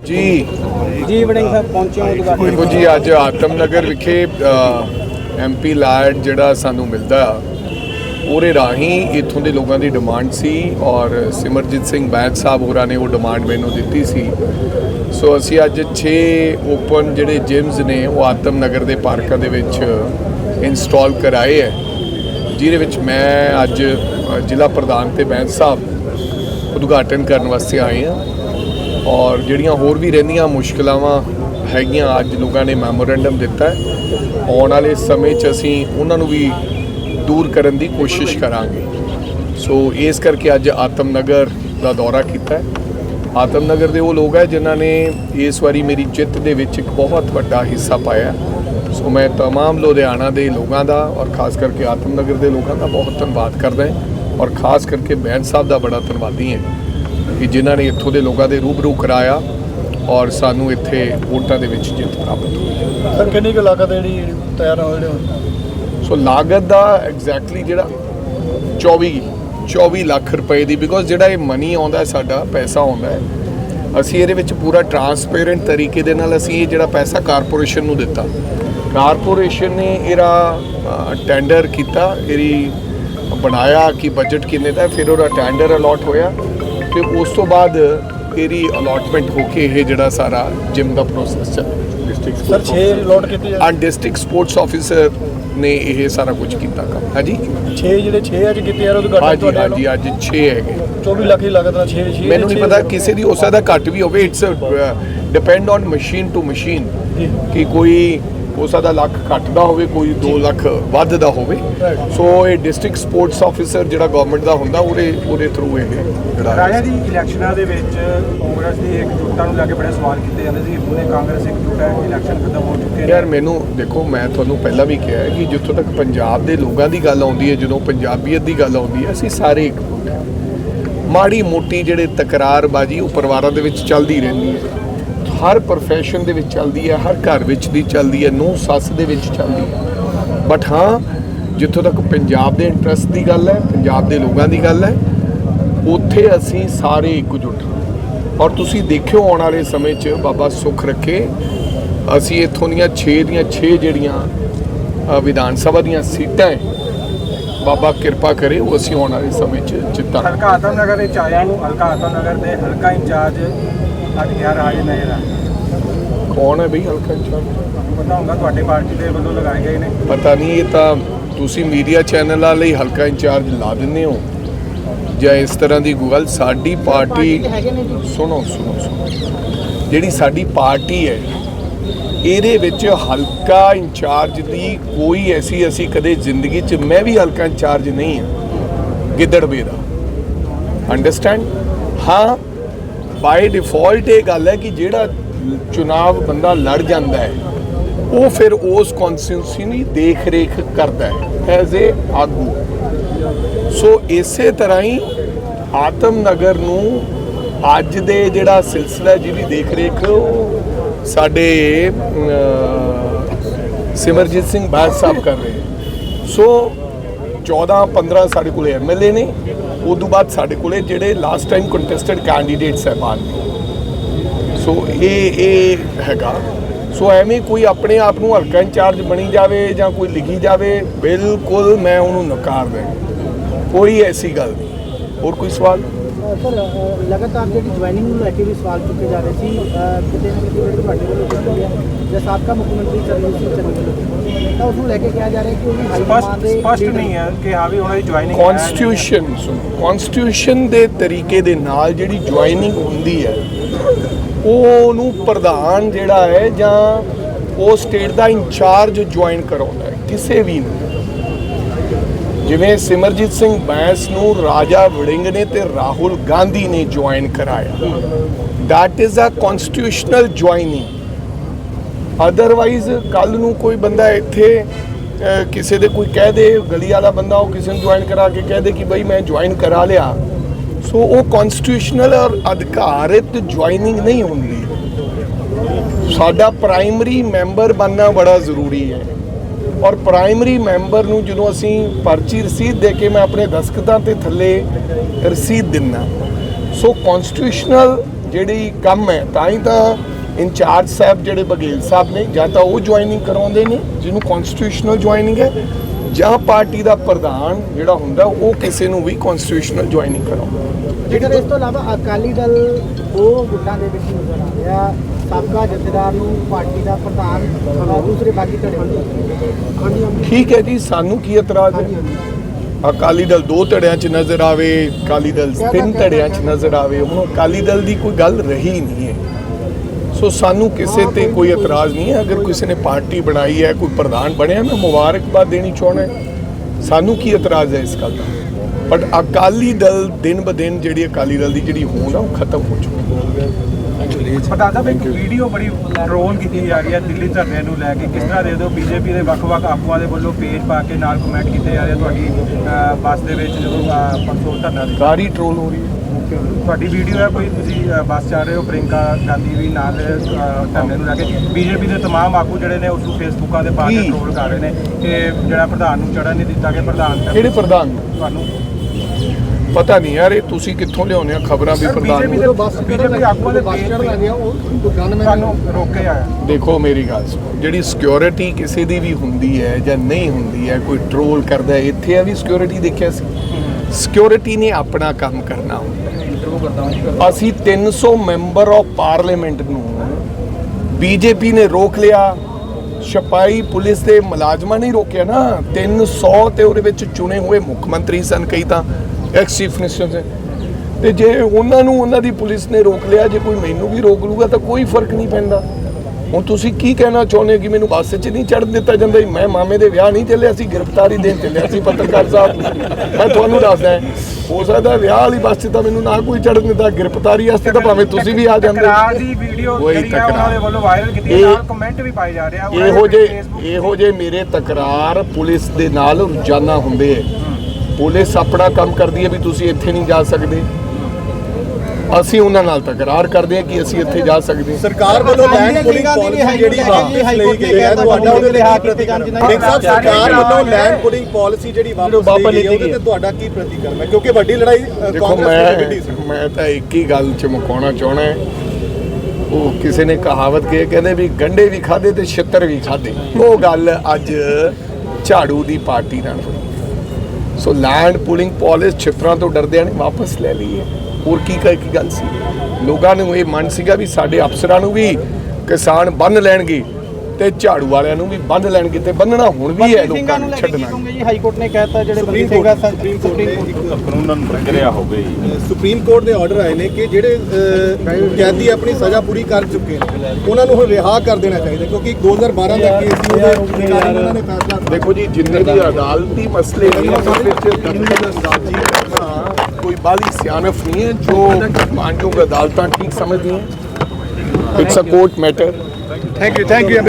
ਜੀ। ਜੀ ਵੜਿੰਗ ਸਾਹਿਬ ਪਹੁੰਚੇ ਹੋ ਉਦਘਾਟਨ ਦੇਖੋ ਜੀ ਅੱਜ ਆਤਮਨਗਰ ਵਿਖੇ ਐਮਪੀ ਲਾਇਡ ਜਿਹੜਾ ਸਾਨੂੰ ਮਿਲਦਾ ਉਹਦੇ ਰਾਹੀਂ ਇੱਥੋਂ ਦੇ ਲੋਕਾਂ ਦੀ ਡਿਮਾਂਡ ਸੀ ਔਰ ਸਿਮਰਜੀਤ ਸਿੰਘ ਬੈਂਸ ਸਾਹਿਬ ਹੋਰਾਂ ਨੇ ਉਹ ਡਿਮਾਂਡ ਮੈਨੂੰ ਦਿੱਤੀ ਸੀ। ਸੋ ਅਸੀਂ ਅੱਜ 6 ਓਪਨ ਜਿਹੜੇ ਜਿਮਸ ਨੇ ਉਹ ਆਤਮਨਗਰ ਦੇ ਪਾਰਕਾਂ ਦੇ ਵਿੱਚ ਇੰਸਟਾਲ ਕਰਾਏ ਹੈ। ਜਿਹਦੇ ਵਿੱਚ ਮੈਂ ਅੱਜ ਜ਼ਿਲ੍ਹਾ ਪ੍ਰਧਾਨ ਤੇ ਬੈਂਸ ਸਾਹਿਬ ਉਦਘਾਟਨ ਕਰਨ ਵਾਸਤੇ ਆਏ ਹਾਂ। ਔਰ ਜਿਹੜੀਆਂ ਹੋਰ ਵੀ ਰਹਿੰਦੀਆਂ ਮੁਸ਼ਕਲਾਵਾਂ ਹੈਗੀਆਂ ਅੱਜ ਲੋਕਾਂ ਨੇ ਮੈਮੋਰੈਂਡਮ ਦਿੱਤਾ ਹੈ ਆਉਣ ਵਾਲੇ ਸਮੇਂ 'ਚ ਅਸੀਂ ਉਹਨਾਂ ਨੂੰ ਵੀ ਦੂਰ ਕਰਨ ਦੀ ਕੋਸ਼ਿਸ਼ ਕਰਾਂਗੇ ਸੋ ਇਸ ਕਰਕੇ ਅੱਜ ਆਤਮਨਗਰ ਦਾ ਦੌਰਾ ਕੀਤਾ ਹੈ ਆਤਮਨਗਰ ਦੇ ਉਹ ਲੋਕ ਹੈ ਜਿਨ੍ਹਾਂ ਨੇ ਇਸ ਵਾਰੀ ਮੇਰੀ ਜਿੱਤ ਦੇ ਵਿੱਚ ਇੱਕ ਬਹੁਤ ਵੱਡਾ ਹਿੱਸਾ ਪਾਇਆ ਸੋ ਮੈਂ तमाम ਲੁਧਿਆਣਾ ਦੇ ਲੋਕਾਂ ਦਾ ਔਰ ਖਾਸ ਕਰਕੇ ਆਤਮਨਗਰ ਦੇ ਲੋਕਾਂ ਦਾ ਬਹੁਤ ਧੰਨਵਾਦ ਕਰਦਾ ਹਾਂ ਔਰ ਖਾਸ ਕਰਕੇ ਬੈਂਸ ਸਾਹਿਬ ਦਾ ਬੜਾ ਧੰਨਵਾਦੀ ਹਾਂ ਕਿ ਜਿਨ੍ਹਾਂ ਨੇ ਇੱਥੋਂ ਦੇ ਲੋਕਾਂ ਦੇ ਰੂਬਰੂ ਕਰਾਇਆ ਔਰ ਸਾਨੂੰ ਇੱਥੇ ਵੋਟਾਂ ਦੇ ਵਿੱਚ ਜਿੱਤ ਪ੍ਰਾਪਤ ਹੋਈ ਸਰ ਕਿੰਨੀ ਕੁ ਲਾਗਤ ਜਿਹੜੀ ਤਿਆਰ ਹੋ ਜਿਹੜੇ? ਸੋ ਲਾਗਤ ਦਾ ਐਗਜ਼ੈਕਟਲੀ ਜਿਹੜਾ 24 24 ਲੱਖ ਰੁਪਏ ਦੀ ਬਿਕੋਜ਼ ਜਿਹੜਾ ਇਹ ਮਨੀ ਆਉਂਦਾ ਸਾਡਾ ਪੈਸਾ ਆਉਂਦਾ ਹੈ ਅਸੀਂ ਇਹਦੇ ਵਿੱਚ ਪੂਰਾ ਟਰਾਂਸਪੇਰੈਂਟ ਤਰੀਕੇ ਦੇ ਨਾਲ ਅਸੀਂ ਇਹ ਜਿਹੜਾ ਪੈਸਾ ਕਾਰਪੋਰੇਸ਼ਨ ਨੂੰ ਦਿੱਤਾ ਕਾਰਪੋਰੇਸ਼ਨ ਨੇ ਇਹਦਾ ਟੈਂਡਰ ਕੀਤਾ ਇਹਦੀ ਬਣਾਇਆ ਕਿ ਬਜਟ ਕਿੰਨੇ ਦਾ ਫਿਰ ਉਹਦਾ ਟੈਂਡਰ ਅਲਾਟ ਹੋਇਆ ਤੇ ਉਸ ਤੋਂ ਬਾਅਦ ਇਹਦੀ ਅਲਾਟਮੈਂਟ ਹੋ ਕੇ ਇਹ ਜਿਹੜਾ ਸਾਰਾ ਜਿਮ ਦਾ ਪ੍ਰੋਸੈਸ ਚੱਲ ਡਿਸਟ੍ਰਿਕਟ ਸਰ 6 ਲੋਟ ਕੀਤੀ ਜਾ ਐਂਡ ਡਿਸਟ੍ਰਿਕਟ ਸਪੋਰਟਸ ਆਫੀਸਰ ਨੇ ਇਹ ਸਾਰਾ ਕੁਝ ਕੀਤਾ ਕੰਮ। ਹਾਂਜੀ? 6 ਜਿਹੜੇ 6 ਅੱਜ ਕੀਤੇ ਯਾਰ ਉਦਘਾਟਨ ਹਾਂਜੀ ਤੁਹਾਡੇ ਹਾਂਜੀ ਵੱਲੋਂ? ਅੱਜ 6 ਹੈਗੇ। 24 ਲੱਖ ਦੀ ਲਾਗਤ ਨਾਲ 6 6 ਮੈਨੂੰ ਨਹੀਂ ਪਤਾ ਕਿਸੇ ਦੀ ਹੋ ਸਕਦਾ ਘੱਟ ਵੀ ਹੋਵੇ it's depend on machine to machine ਜੀ। ਕਿ ਕੋਈ ਹੋ ਸਕਦਾ ਲੱਖ ਘੱਟ ਦਾ ਹੋਵੇ ਕੋਈ 2 ਲੱਖ ਵੱਧ ਦਾ ਹੋਵੇ. ਸੋ ਇਹ ਡਿਸਟ੍ਰਿਕਟ ਸਪੋਰਟਸ ਆਫੀਸਰ ਜਿਹੜਾ ਗਵਰਨਮੈਂਟ ਦਾ ਹੁੰਦਾ ਉਹਦੇ ਉਹਦੇ ਥਰੂ ਇਹ ਜਿਹੜਾ ਰਾਜਾ ਜੀ ਇਲੈਕਸ਼ਨਾਂ ਦੇ ਵਿੱਚ ਕਾਂਗਰਸ ਦੀ ਇਕਜੁੱਟਤਾ ਨੂੰ ਲੈ ਕੇ ਬੜੇ ਸਵਾਲ ਕੀਤੇ ਜਾਂਦੇ ਸੀ। ਪੂਰੇ ਕਾਂਗਰਸ ਇਕਜੁੱਟ ਹੈ ਇਲੈਕਸ਼ਨ ਖਤਮ ਹੋ ਚੁੱਕੇ ਨੇ। ਯਾਰ ਮੈਨੂੰ ਦੇਖੋ ਮੈਂ ਤੁਹਾਨੂੰ ਪਹਿਲਾਂ ਵੀ ਕਿਹਾ ਹੈ ਕਿ ਜਿੱਥੋਂ ਤੱਕ ਪੰਜਾਬ ਦੇ ਲੋਕਾਂ ਦੀ ਗੱਲ ਆਉਂਦੀ ਹੈ ਜਦੋਂ ਪੰਜਾਬੀਅਤ ਦੀ ਗੱਲ ਆਉਂਦੀ ਹੈ ਅਸੀਂ ਸਾਰੇ ਇੱਕ। ਮਾੜੀ ਮੋਟੀ ਜਿਹੜੇ ਤਕਰਾਰਬਾਜੀ ਉਹ ਪਰਿਵਾਰਾਂ ਦੇ ਵਿੱਚ ਚੱਲਦੀ ਰਹਿੰਦੀ ਹੈ। ਹਰ profession ਦੇ ਵਿੱਚ ਚੱਲਦੀ ਹੈ, ਹਰ ਘਰ ਵਿੱਚ ਦੀ ਚੱਲਦੀ ਹੈ ਨੂੰ ਸੱਸ ਦੇ ਵਿੱਚ ਚੱਲਦੀ ਹੈ। ਬਟ ਹਾਂ, ਜਿੱਥੋਂ ਤੱਕ ਪੰਜਾਬ ਦੇ ਇੰਟਰਸਟ ਦੀ ਗੱਲ ਹੈ, ਪੰਜਾਬ ਦੇ ਲੋਕਾਂ ਦੀ ਗੱਲ ਹੈ, ਉੱਥੇ ਅਸੀਂ ਸਾਰੇ ਇਕਜੁੱਟ ਹਾਂ। ਔਰ ਤੁਸੀਂ ਦੇਖਿਓ ਆਉਣ ਵਾਲੇ ਸਮੇਂ 'ਚ ਬਾਬਾ ਸੁੱਖ ਰੱਖੇ, ਅਸੀਂ ਇੱਥੋਂ ਦੀਆਂ 6 ਦੀਆਂ 6 ਜਿਹੜੀਆਂ ਵਿਧਾਨ ਸਭਾ ਦੀਆਂ ਸੀਟਾਂ ਬਾਬਾ ਕਿਰਪਾ ਕਰੇ, ਉਹ ਅਸੀਂ ਆਉਣ ਵਾਲੇ ਸਮੇਂ 'ਚ ਜਿੱਤਾਂ ਹਲਕਾ ਆਤਮਨਗਰ ਵਿੱਚ ਆਇਆ ਨੂੰ, ਹਲਕਾ ਆਤਮਨਗਰ ਦੇ ਹਲਕਾ ਇੰਚਾਰਜ ਅੱਜ ਕੌਣ ਹੈ ਬਈ ਹਲਕਾ ਇੰਚਾਰਜ ਪਤਾ ਹੁੰਦਾ ਤੁਹਾਡੇ ਪਾਰਟੀ ਦੇ ਵੱਲੋਂ ਲਗਾਏ ਗਏ ਨੇ। ਪਤਾ ਨਹੀਂ ਇਹ ਤਾਂ ਤੁਸੀਂ ਮੀਡੀਆ ਚੈਨਲਾਂ ਲਈ ਹਲਕਾ ਇੰਚਾਰਜ ਲਾ ਦਿੰਦੇ ਹੋ। ਜਾਂ ਇਸ ਤਰ੍ਹਾਂ ਦੀ ਗੱਲ ਸਾਡੀ ਪਾਰਟੀ ਸੁਣੋ ਸੁਣੋ ਸੁਣੋ। ਜਿਹੜੀ ਸਾਡੀ ਪਾਰਟੀ ਹੈ ਇਹਦੇ ਵਿੱਚ ਹਲਕਾ ਇੰਚਾਰਜ ਦੀ ਕੋਈ ਐਸੀ ਅਸੀਂ ਕਦੇ ਜ਼ਿੰਦਗੀ 'ਚ ਮੈਂ ਵੀ ਹਲਕਾ ਇੰਚਾਰਜ ਨਹੀਂ ਹਾਂ। ਗਿੱਦੜਵੇ ਦਾ। ਅੰਡਰਸਟੈਂਡ ਹਾਂ ਬਾਈ ਡਿਫਾਲਟ ਇਹ ਗੱਲ ਹੈ ਕਿ ਜਿਹੜਾ ਚੁਣਾਵ ਬੰਦਾ ਲੜ ਜਾਂਦਾ ਹੈ, ਉਹ ਫਿਰ ਉਸ ਕੌਨਸਟੀਟਿਊਂਸੀ ਦੀ ਦੇਖ ਰੇਖ ਕਰਦਾ ਹੈ ਐਜ਼ ਏ ਆਗੂ। ਸੋ ਇਸੇ ਤਰ੍ਹਾਂ ਹੀ ਆਤਮ ਨਗਰ ਨੂੰ ਅੱਜ ਦੇ ਜਿਹੜਾ ਸਿਲਸਿਲਾ ਜਿਹਦੀ ਦੇਖ ਰੇਖ ਸਾਡੇ ਸਿਮਰਜੀਤ ਸਿੰਘ ਬਾਦ ਸਾਹਿਬ ਕਰ ਰਹੇ। ਸੋ 14 15 ਸਾਡੇ ਕੋਲੇ ਐਮਐਲਏ ਨੇ, ਉਦੋਂ ਬਾਅਦ ਸਾਡੇ ਕੋਲੇ ਜਿਹੜੇ ਲਾਸਟ ਟਾਈਮ ਕੰਟੈਸਟਡ ਕੈਂਡੀਡੇਟਸ ਹੈ ਬਾਹਰ ਸੋ ਇਹ ਇਹ ਹੈਗਾ। ਸੋ ਐਵੇਂ ਕੋਈ ਆਪਣੇ ਆਪ ਨੂੰ ਹਲਕਾ ਇੰਚਾਰਜ ਬਣੀ ਜਾਵੇ ਜਾਂ ਕੋਈ ਲਿਖੀ ਜਾਵੇ, ਬਿਲਕੁਲ ਮੈਂ ਉਹਨੂੰ ਨਕਾਰ ਨਕਾਰਦਾ ਕੋਈ ਐਸੀ ਗੱਲ ਨਹੀਂ। ਹੋਰ ਕੋਈ ਸਵਾਲ? ਸਰ ਅ, ਲਗਾਤਾਰ ਜਿਹੜੀ ਜੁਆਇਨਿੰਗ ਨੂੰ ਲੈ ਕੇ ਵੀ ਸਵਾਲ ਚੁੱਕੇ ਜਾ ਰਹੇ ਸੀ ਅ, ਕਿਤੇ ਨਾ ਕਿਤੇ ਜਿਹੜੇ ਤੁਹਾਡੇ ਵੱਲੋਂ ਕੀਤਾ ਗਿਆ ਜਾਂ ਸਾਬਕਾ ਮੁੱਖ ਮੰਤਰੀ ਚਰਨਜੀਤ ਸਿੰਘ ਚੰਨੀ ਵੱਲੋਂ। ਤਾਂ ਉਸ ਨੂੰ ਲੈ ਕੇ ਕਿਹਾ ਜਾ ਰਿਹਾ ਕਿ ਉਹ ਵੀ ਹਾਈ ਕਮਾਂਡ ਸਪਸ਼ਟ ਦੇ ਸਪਸ਼ਟ leader ਨਹੀਂ ਹੈ ਕਿ ਹਾਂ ਵੀ ਉਹਨਾਂ ਦੀ ਜੁਆਇਨਿੰਗ ਕਨਸਟੀਟਿਊਸ਼ਨ ਸੁਣੋ ਕਨਸਟੀਟਿਊਸ਼ਨ ਦੇ ਤਰੀਕੇ ਦੇ ਨਾਲ ਜਿਹੜੀ ਜੁਆਇਨਿੰਗ ਹੁੰਦੀ ਹੈ ਉਹ ਨੂੰ ਪ੍ਰਧਾਨ ਜਿਹੜਾ ਹੈ ਜਾਂ ਉਹ ਸਟੇਟ ਦਾ ਇੰਚਾਰਜ ਜੁਆਇਨ ਕਰਾਉਂਦਾ ਹੈ ਕਿਸੇ ਵੀ ਨੂੰ। ਜਿਵੇਂ ਸਿਮਰਜੀਤ ਸਿੰਘ ਬੈਂਸ ਨੂੰ ਰਾਜਾ ਵੜਿੰਗ ਨੇ ਤੇ ਰਾਹੁਲ ਗਾਂਧੀ ਨੇ ਜੁਆਇਨ ਕਰਾਇਆ। That is uh constitutional joining otherwise ਕੱਲ ਨੂੰ ਕੋਈ ਬੰਦਾ ਇੱਥੇ ਕਿਸੇ ਦੇ ਕੋਈ ਕਹਿ ਦੇ, ਗਲੀ ਵਾਲਾ ਬੰਦਾ ਉਹ ਕਿਸੇ ਨੂੰ ਜੁਆਇਨ ਕਰਾ ਕੇ ਕਹਿ ਦੇ ਕਿ ਬਈ ਮੈਂ ਜੁਆਇਨ ਕਰਾ ਲਿਆ। ਸੋ ਉਹ ਕਨਸਟੀਟਿਊਸ਼ਨਲ ਔਰ ਅਧਿਕਾਰਿਤ ਜੁਆਇਨਿੰਗ ਨਹੀਂ ਹੁੰਦੀ। ਸਾਡਾ ਪ੍ਰਾਇਮਰੀ ਮੈਂਬਰ ਬਣਨਾ ਬੜਾ ਜ਼ਰੂਰੀ ਹੈ। ਔਰ ਪ੍ਰਾਇਮਰੀ ਮੈਂਬਰ ਨੂੰ ਜਦੋਂ ਅਸੀਂ ਪਰਚੀ ਰਸੀਦ ਦੇ ਕੇ ਮੈਂ ਆਪਣੇ ਦਸਖਤਾਂ ਤੇ ਥੱਲੇ ਰਸੀਦ ਦਿੰਨਾ ਸੋ ਕਨਸਟੀਟਿਊਸ਼ਨਲ ਜਿਹੜੀ ਕੰਮ ਹੈ, ਤਾਂ ਹੀ ਤਾਂ ਇੰਚਾਰਜ ਸਾਹਿਬ ਜਿਹੜੇ ਬਗੇਲ ਸਾਹਿਬ ਨੇ ਜਾਂ ਤਾਂ ਉਹ ਜੁਆਇਨਿੰਗ ਕਰਾਉਂਦੇ ਨੇ, ਜਿਹਨੂੰ ਕਨਸਟੀਟਿਊਸ਼ਨਲ ਜੁਆਇਨਿੰਗ ਹੈ। ਜਾਂ ਪਾਰਟੀ ਦਾ ਪ੍ਰਧਾਨ ਜਿਹੜਾ ਹੁੰਦਾ ਉਹ ਕਿਸੇ ਨੂੰ ਵੀ ਕਨਸਟੀਟਿਊਸ਼ਨਲ ਜੁਆਇਨਿੰਗ ਕਰਾਉਂਦਾ। ਜੇਕਰ ਇਸ ਤੋਂ ਇਲਾਵਾ ਅਕਾਲੀ ਦਲ ਦੋ ਗੁੱਟਾਂ ਦੇ ਵਿੱਚ ਨਜ਼ਰ ਆ ਰਿਹਾ ਸਾਬਕਾ ਜਥੇਦਾਰ ਨੂੰ ਪਾਰਟੀ ਦਾ ਪ੍ਰਧਾਨ ਦੂਸਰੇ ਬਾਗੀ ਧੜੇ ਠੀਕ ਹੈ ਜੀ ਸਾਨੂੰ ਕੀ ਇਤਰਾਜ਼ ਹੈ? ਅਕਾਲੀ ਦਲ ਦੋ ਧੜਿਆਂ 'ਚ ਨਜ਼ਰ ਆਵੇ ਅਕਾਲੀ ਦਲ ਤਿੰਨ ਧੜਿਆਂ 'ਚ ਨਜ਼ਰ ਆਵੇ ਹੁਣ ਅਕਾਲੀ ਦਲ ਦੀ ਕੋਈ ਗੱਲ ਰਹੀ ਨਹੀਂ ਹੈ। ਸੋ ਸਾਨੂੰ ਕਿਸੇ ਤੇ ਕੋਈ ਇਤਰਾਜ਼ ਨਹੀਂ ਹੈ। ਅਗਰ ਕਿਸੇ ਨੇ ਪਾਰਟੀ ਬਣਾਈ ਹੈ ਕੋਈ ਪ੍ਰਧਾਨ ਬਣਿਆ ਮੈਂ ਮੁਬਾਰਕਬਾਦ ਦੇਣੀ ਚਾਹੁੰਦਾ ਸਾਨੂੰ ਕੀ ਇਤਰਾਜ਼ ਹੈ ਇਸ ਗੱਲ ਦਾ? ਬਟ ਅਕਾਲੀ ਦਲ ਦਿਨ ਬ ਦਿਨ ਜਿਹੜੀ ਅਕਾਲੀ ਦਲ ਦੀ ਜਿਹੜੀ ਹੋਂਦ ਆ ਉਹ ਖਤਮ ਹੋ ਚੁੱਕੀ ਹੈ। ਸਾਹਿਬ ਇੱਕ ਵੀਡੀਓ ਬੜੀ ਟ੍ਰੋਲ ਕੀਤੀ ਜਾ ਰਹੀ ਹੈ ਦਿੱਲੀ ਧਰਨੇ ਨੂੰ ਲੈ ਕੇ। ਕਿਸ ਤਰ੍ਹਾਂ ਦੇ ਦਿਓ ਬੀਜੇਪੀ ਦੇ ਵੱਖ-ਵੱਖ ਆਗੂਆਂ ਦੇ ਵੱਲੋਂ ਪੇਜ ਪਾ ਕੇ ਨਾਲ ਕਮੈਂਟ ਕੀਤੇ ਜਾ ਰਹੇ ਤੁਹਾਡੀ ਬੱਸ ਦੇ ਵਿੱਚ ਜਦੋਂ ਪਰਸੋਂ ਧਰਨਾ ਦੇ ਸਾਰੀ ਟ੍ਰੋਲ ਹੋ ਰਹੀ ਹੈ। ਤੁਹਾਡੀ ਵੀਡੀਓ ਹੈ ਕੋਈ ਤੁਸੀਂ ਅਹ, ਬੱਸ ਜਾ ਰਹੇ ਹੋ ਪ੍ਰਿੰਕਾ ਗਾਂਧੀ ਵੀ ਨਾਲ ਅਹ, ਧਰਨੇ ਨੂੰ ਲੈ ਕੇ ਬੀਜੇਪੀ ਦੇ तमाम ਆਗੂ ਜਿਹੜੇ ਨੇ ਉਸ ਨੂੰ ਫੇਸਬੁੱਕਾਂ ਦੇ ਪਾ ਕੇ ਕੀ? ਟ੍ਰੋਲ ਕਰ ਰਹੇ ਨੇ ਕਿ ਜਿਹੜਾ ਪ੍ਰਧਾਨ ਨੂੰ ਚੜ੍ਹਨ ਨਹੀਂ ਦਿੱਤਾ ਕਿ ਪ੍ਰਧਾਨ ਕਿਹੜੇ ਪ੍ਰਧਾਨ ਨੂੰ? ਤੁਹਾਨੂੰ ਪਤਾ ਨਹੀਂ ਯਾਰ ਇਹ ਤੁਸੀਂ ਕਿੱਥੋਂ ਲਿਆਉਂਦੇ ਆ ਖਬਰਾਂ ਵੀ ਪ੍ਰਧਾਨ ਬੀਜੇਪੀ ਨੂੰ? ਦੇ ਬੀਜੇਪੀ ਆਗੂਆਂ ਦੇ ਪੇਜ ਤੇ ਤੁਹਾਨੂੰ ਰੋਕੇ ਆਇਆ ਦੇਖੋ ਮੇਰੀ ਗੱਲ ਸੁਣੋ ਜਿਹੜੀ ਸਿਕਿਉਰਿਟੀ ਕਿਸੇ ਦੀ ਵੀ ਹੁੰਦੀ ਹੈ ਜਾਂ ਨਹੀਂ ਹੁੰਦੀ ਹੈ ਕੋਈ ਟ੍ਰੋਲ ਕਰਦਾ ਹੈ ਇੱਥੇ ਆ ਵੀ ਸਿਕਿਉਰਿਟੀ ਦੇਖਿਆ ਸੀ ਸਿਕਿਉਰਿਟੀ ਨੇ ਆਪਣਾ ਕੰਮ ਕਰਨਾ। ਹੁੰਦਾ ਹੈ। ਅਸੀਂ 300 ਮੈਂਬਰ ਆਫ ਪਾਰਲੀਮੈਂਟ ਨੂੰ ਬੀਜੇਪੀ ਨੇ ਰੋਕ ਲਿਆ। ਛਪਾਈ ਪੁਲਿਸ ਦੇ ਮੁਲਾਜ਼ਮਾਂ ਨੇ ਰੋਕਿਆ ਨਾ। 300 ਤੇ ਉਹਦੇ ਵਿੱਚ ਚੁਣੇ ਹੋਏ ਮੁੱਖ ਮੰਤਰੀ ਸਨ ਕਈ ਤਾਂ ਐਕਸ ਚੀਫ ਮਿਨਿਸਟਰ ਸਨ। ਤੇ ਜੇ ਉਹਨਾਂ ਨੂੰ ਉਹਨਾਂ ਦੀ ਪੁਲਿਸ ਨੇ ਰੋਕ ਲਿਆ, ਜੇ ਕੋਈ ਮੈਨੂੰ ਵੀ ਰੋਕ ਲੂਗਾ ਤਾਂ ਕੋਈ ਫ਼ਰਕ ਨਹੀਂ ਪੈਂਦਾ। ਹੁਣ ਤੁਸੀਂ ਕੀ ਕਹਿਣਾ ਚਾਹੁੰਦੇ ਹੋ ਕਿ ਮੈਨੂੰ ਬੱਸ 'ਚ ਨਹੀਂ ਚੜ੍ਹਨ ਦਿੱਤਾ ਜਾਂਦਾ? ਮੈਂ ਮਾਮੇ ਦੇ ਵਿਆਹ ਨਹੀਂ ਚੱਲਿਆ ਸੀ ਗ੍ਰਿਫਤਾਰੀ ਦੇਣ ਚੱਲਿਆ ਸੀ ਪੱਤਰਕਾਰ ਸਾਹਿਬ ਮੈਂ ਤੁਹਾਨੂੰ ਦੱਸਦਾ ਹਾਂ, ਸਕਦਾ ਵਿਆਹ ਵਾਲੀ ਬੱਸ 'ਚ ਤਾਂ ਮੈਨੂੰ ਨਾ ਕੋਈ ਚੜ੍ਹਨ ਦਿੱਤਾ ਗ੍ਰਿਫਤਾਰੀ ਵਾਸਤੇ ਤਾਂ ਭਾਵੇਂ ਤੁਸੀਂ ਵੀ ਆ ਜਾਂਦੇ। ਤਕਰਾਰ ਦੀ ਵੀਡੀਓ ਜਿਹੜੀ ਆ ਉਹਨਾਂ। ਦੇ ਵੱਲੋਂ ਵਾਇਰਲ ਕੀਤੀ ਨਾਲ ਕਮੈਂਟ ਵੀ ਪਾਏ ਜਾ ਰਹੇ ਆ ਇਹੋ ਜੇ ਇਹੋ ਜੇ ਮੇਰੇ ਤਕਰਾਰ ਪੁਲਿਸ ਦੇ ਨਾਲ ਰੋਜ਼ਾਨਾ ਹੁੰਦੇ ਹੈ। ਪੁਲਿਸ ਆਪਣਾ ਕੰਮ ਕਰਦੀ ਹੈ ਵੀ ਤੁਸੀਂ ਇੱਥੇ ਨਹੀਂ ਜਾ ਸਕਦੇ। ਅਸੀਂ ਉਹਨਾਂ ਨਾਲ ਤਕਰਾਰ ਕਰਦੇ ਹਾਂ ਕਿ ਅਸੀਂ ਇੱਥੇ ਜਾ ਸਕਦੇ ਹਾਂ। ਸਰਕਾਰ ਵੱਲੋਂ ਲੈਂਡ ਪੁਲਿੰਗ ਪਾਲਿਸੀ ਜਿਹੜੀ ਵਾਪਸ ਲਈ ਗਈ ਹੈ ਤੁਹਾਡਾ ਉਹਦੇ ਤੇ ਕੀ ਪ੍ਰਤੀਕਰਮ ਹੈ ਸਾਹਿਬ ਸਰਕਾਰ ਵੱਲੋਂ ਲੈਂਡ ਪੁਲਿੰਗ ਪਾਲਿਸੀ ਜਿਹੜੀ ਵਾਪਸ ਲਈ ਗਈ ਹੈ ਉਹਦੇ ਤੇ ਤੁਹਾਡਾ ਕੀ ਪ੍ਰਤੀਕਰਮ ਹੈ? ਕਿਉਂਕਿ ਵੱਡੀ ਲੜਾਈ ਕਾਂਗਰਸ ਦੀ ਵਿੱਢੀ ਸੀ। ਮੈਂ ਤਾਂ ਇੱਕ ਹੀ ਗੱਲ ਚ ਮੁਕਾਉਣਾ ਚਾਹਣਾ ਹੈ। ਉਹ ਕਿਸੇ ਨੇ ਕਹਾਵਤ ਕਹੀ ਕਹਿੰਦੇ ਵੀ ਗੰਡੇ ਵੀ ਖਾਦੇ ਤੇ ਛਿੱਤਰ ਵੀ ਖਾਦੇ ਉਹ ਗੱਲ ਅੱਜ ਝਾੜੂ ਦੀ ਪਾਰਟੀ ਨਾਲ ਹੋਈ। ਸੋ ਲੈਂਡ ਪੁਲਿੰਗ ਪਾਲਿਸ ਛਿੱਤਰਾਂ ਤੋਂ ਡਰਦਿਆਂ ਨੇ ਵਾਪਸ ਲੈ ਲਈ ਹੈ। ਹੋਰ ਕੀ ਕਹੇ ਕੀ ਗੱਲ ਸੀ? ਲੋਕਾਂ ਨੂੰ ਇਹ ਮਨ ਸੀਗਾ ਵੀ ਸਾਡੇ ਅਫਸਰਾਂ ਨੂੰ ਵੀ ਕਿਸਾਨ ਬੰਨ ਲੈਣਗੇ ਤੇ ਝਾੜੂ ਵਾਲਿਆਂ ਨੂੰ ਵੀ ਬੰਨ ਲੈਣਗੇ ਤੇ ਬੰਨਣਾ ਹੁਣ ਵੀ ਹੈ ਲੋਕਾਂ ਨੂੰ ਛੱਡਣਾ। ਜੀ? ਹਾਈ ਕੋਰਟ ਨੇ ਕਹਿਤਾ ਜਿਹੜੇ ਸੁਪਰੀਮ ਬੰਦੀ ਕੋਰਟ ਸਿੰਘਾਂ ਸੁਪਰੀਮ ਕੋਰਟ ਨੇ ਇੱਕ ਕਾਨੂੰਨ ਪ੍ਰਕਿਰਿਆ ਹੋ ਗਈ ਸੁਪਰੀਮ ਕੋਰਟ ਦੇ ਆਰਡਰ ਆਏ ਨੇ ਕਿ ਜਿਹੜੇ ਕੈਦੀ ਆਪਣੀ ਸਜ਼ਾ ਪੂਰੀ ਕਰ ਚੁੱਕੇ ਨੇ। ਉਹਨਾਂ ਨੂੰ ਹੁਣ ਰਿਹਾ ਕਰ ਦੇਣਾ ਚਾਹੀਦਾ ਕਿਉਂਕਿ 2012 ਦਾ ਕੇਸ ਸੀ ਉਹਦੇ ਉਹਨਾਂ ਨੇ ਫੈਸਲਾ ਦੇਖੋ ਜੀ ਜਿੰਨੇ ਵੀ ਅਦਾਲਤੀ ਮਸਲੇ ਨੇ ਉਹਦੇ ਵਿੱਚ ਦਖਲਅੰਦਾਜ਼ੀ ਕਰਨਾ ਕੋਈ ਬਾਲੀ ਸਿਆਣਪ ਨਹੀਂ ਹੈ, ਜੋ ਮਾਨਯੋਗ ਅਦਾਲਤਾਂ ਠੀਕ ਸਮਝਦੀਆਂ it's uh court matter thank you thank you